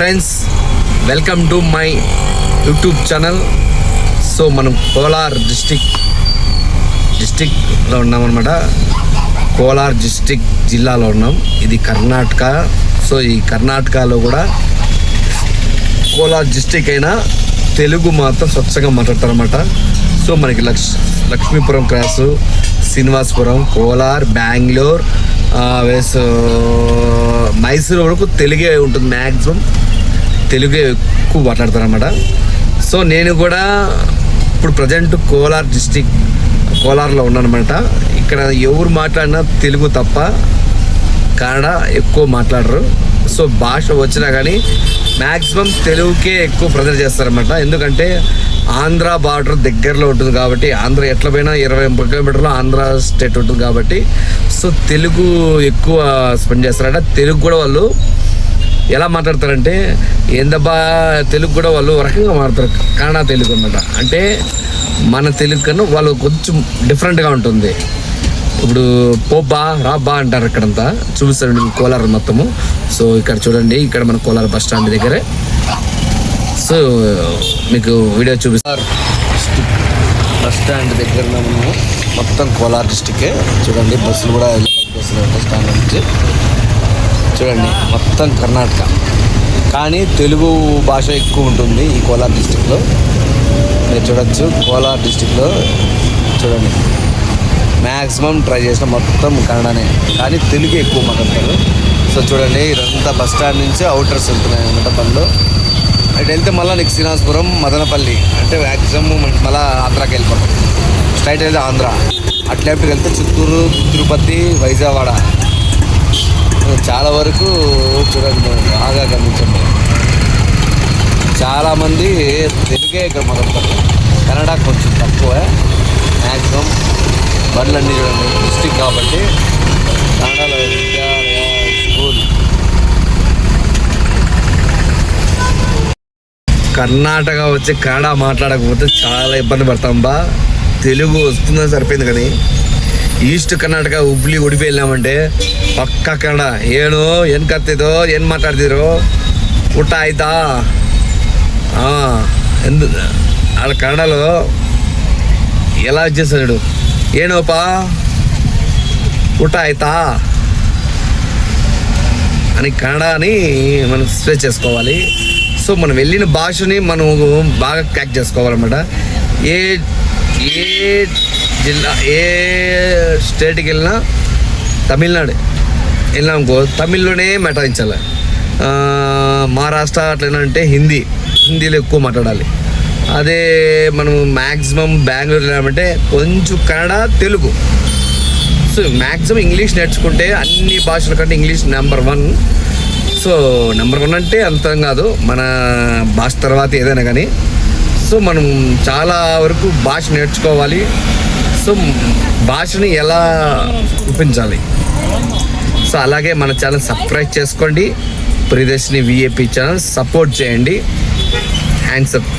Friends welcome to my YouTube channel. So మనం Kolar district డిస్టిక్లో ఉన్నామన్నమాట Kolar district జిల్లాలో ఉన్నాం. ఇది కర్ణాటక. సో ఈ కర్ణాటకలో కూడా కోలార్ డిస్టిక్ అయినా తెలుగు మాత్రం స్వచ్ఛంగా మాట్లాడతారన్నమాట. సో మనకి లక్ష్ లక్ష్మీపురం క్రాసు శ్రీనివాసపురం కోలార్ బెంగళూరు వేస్ మైసూరు వరకు తెలుగే ఉంటుంది మ్యాక్సిమం తెలుగే ఎక్కువ మాట్లాడతారన్నమాట. సో నేను కూడా ఇప్పుడు ప్రజెంట్ కోలార్ డిస్టిక్ కోలార్లో ఉన్నానమాట ఇక్కడ ఎవరు మాట్లాడినా తెలుగు తప్ప కన్నడ ఎక్కువ మాట్లాడరు. సో భాష వచ్చినా కానీ మ్యాక్సిమం తెలుగుకే ఎక్కువ ప్రెజర్ చేస్తారన్నమాట. ఎందుకంటే ఆంధ్ర బార్డర్ దగ్గరలో ఉంటుంది కాబట్టి ఆంధ్ర ఎట్ల పోయినా ఇరవై ముప్పై కిలోమీటర్లో ఆంధ్ర స్టేట్ ఉంటుంది కాబట్టి సో తెలుగు ఎక్కువ స్పెండ్ చేస్తారట. తెలుగు కూడా వాళ్ళు ఎలా మాట్లాడతారంటే ఏందబ్బా తెలుగు కూడా వాళ్ళు రకంగా మాట్లాడతారు కన్నడ తెలుగు అన్నమాట. అంటే మన తెలుగు కన్నా వాళ్ళు కొంచెం డిఫరెంట్గా ఉంటుంది. ఇప్పుడు పోబ్బా రాబ్బా అంటారు ఇక్కడంతా చూపిస్తారు కోలార్ మొత్తము. సో ఇక్కడ చూడండి ఇక్కడ మన కోలార్ బస్ స్టాండ్ దగ్గరే. సో మీకు వీడియో చూపిస్తారు బస్ స్టాండ్ దగ్గర మనము మొత్తం కోలార్ డిస్టికే చూడండి బస్సులు కూడా బస్సులు బస్ స్టాండ్ నుంచి. చూడండి మొత్తం కర్ణాటక. కానీ తెలుగు భాష ఎక్కువ ఉంటుంది ఈ కోలార్ డిస్టిక్లో. మీరు చూడొచ్చు కోలార్ డిస్టిక్లో చూడండి. మ్యాక్సిమం ట్రై చేసిన మొత్తం కన్నడనే. కానీ తెలుగు ఎక్కువ మాట్లాడతారు. సో చూడండి ఇదంతా బస్ స్టాండ్ నుంచి అవుటర్స్ వెళ్తున్నాయి అనమాట పనులు. అటు వెళ్తే మళ్ళీ నీకు శ్రీనివాసపురం మదనపల్లి అంటే మ్యాక్సిమం మళ్ళీ ఆంధ్రాకి వెళ్ళిపోతాం. స్ట్రైట్ వెళ్తే ఆంధ్ర. అట్లా వెళ్తే చిత్తూరు తిరుపతి వైజావాడ చాలా వరకు చూడండి బాగా గమనించండి. చాలామంది తెలుగే ఇక్కడ మొదలుతారు కన్నడ కొంచెం తక్కువ మ్యాక్సిమం బండ్లన్నీ చూడండి డిస్టిక్ కాబట్టి కన్నడలో విద్యాలయ స్కూల్. కర్ణాటక వచ్చి కన్నడ మాట్లాడకపోతే చాలా ఇబ్బంది పడతాం బా. తెలుగు వస్తుందని సరిపోయింది కానీ ಈಸ್ಟ್ ಕರ್ನಾಟಕ ಹುಬ್ಳಿ ಉಡುಪಿ వెళ్ళామంటే ಪಕ್ಕ ಕನ್ನಡ ಏನು ಏನು ಕತ್ತಿದೋ ಏನು ಮಾತಾಡ್ತಿದ್ರು ಊಟ ಆಯ್ತಾ ಹಾಂ ಎಂದು వాళ్ళ కన్నడలో ఎలా వచ్చేసాడు ಏನೋಪా ಊಟ ಆಯ್ತಾ అని కన్నడని మనం స్ప్రెస్ చేసుకోవాలి సో మనం వెళ్ళిన భాషని మనం బాగా క్యాచ్ చేసుకోవాలన్నమాట ఏ ఏ జిల్లా ఏ స్టేట్కి వెళ్ళినా తమిళనాడు వెళ్ళామనుకో తమిళ్ళోనే మాట్లాడించాలి. మహారాష్ట్ర అట్లా అంటే హిందీ హిందీలో ఎక్కువ మాట్లాడాలి. అదే మనం మ్యాక్సిమం బెంగళూరు వెళ్ళామంటే కొంచెం Kannada Telugu. So maximum English నేర్చుకుంటే అన్ని భాషల కంటే English number one so number one అంటే అంతం కాదు మన భాష తర్వాత ఏదైనా కానీ. సో మనం చాలా వరకు భాష నేర్చుకోవాలి. సో భాషని ఎలా చూపించాలి సో అలాగే మన ఛానల్ సబ్స్క్రైబ్ చేసుకోండి. ప్రియదర్శిని విఏపి ఛానల్ సపోర్ట్ చేయండి. Hands up